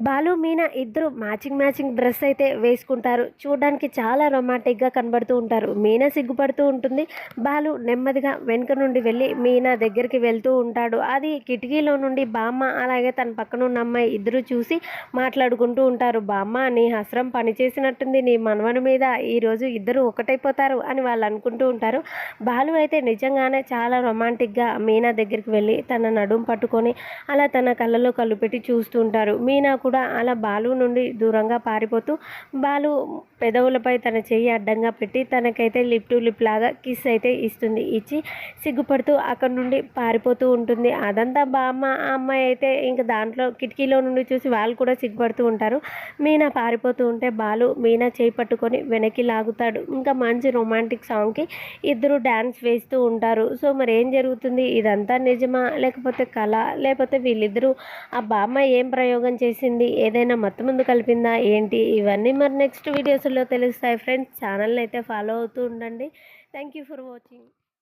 బాలు మీనా ఇద్దరు matching matching dress అయితే వేసుకుంటారు. చూడడానికి చాలా రొమాంటిక్గా కనబడుతూ ఉంటారు. మీనా సిగ్గుపడుతూ ఉంటుంది. బాలు నెమ్మదిగా వెనుక నుండి వెళ్ళి మీనా దగ్గరికి వెళ్తూ ఉంటాడు. అది కిటికీలో నుండి బామ్మ అలాగే తన పక్కన ఉన్న అమ్మాయి ఇద్దరు చూసి మాట్లాడుకుంటూ ఉంటారు. బామ్మ నీ హస్రం పనిచేసినట్టుంది నీ మనవని మీద ఈరోజు ఇద్దరు ఒకటైపోతారు అని వాళ్ళు అనుకుంటూ ఉంటారు. బాలు అయితే నిజంగానే చాలా రొమాంటిక్గా మీనా దగ్గరికి వెళ్ళి తన నడుం పట్టుకొని అలా తన కళ్ళలో కళ్ళు పెట్టి చూస్తూ ఉంటారు. మీనా కూడా అలా బాలు నుండి దూరంగా పారిపోతూ బాలు పెదవులపై తన చెయ్యి అడ్డంగా పెట్టి తనకైతే లిప్ టు లిప్ లాగా కిస్ అయితే ఇస్తుంది. ఇచ్చి సిగ్గుపడుతూ అక్కడి నుండి పారిపోతూ ఉంటుంది. అదంతా బామ్మ ఆ అమ్మాయి అయితే ఇంకా దాంట్లో కిటికీలో నుండి చూసి వాళ్ళు కూడా సిగ్గుపడుతూ ఉంటారు. మీనా పారిపోతూ ఉంటే బాలు మీనా చేయి పట్టుకొని వెనక్కి లాగుతాడు. ఇంకా మంచి రొమాంటిక్ సాంగ్కి ఇద్దరు డ్యాన్స్ వేస్తూ ఉంటారు. సో మరి ఏం జరుగుతుంది? ఇదంతా నిజమా? లేకపోతే కళ? లేకపోతే వీళ్ళిద్దరూ ఆ బామ్మ ఏం ప్రయోగం చేసింది? ఏదైనా మత్తు ముందు కలిపిందా? ఏంటి? ఇవన్నీ మరి నెక్స్ట్ వీడియోస్లో తెలుస్తాయి. ఫ్రెండ్స్ ఛానల్ని అయితే ఫాలో అవుతూ ఉండండి. Thank you for watching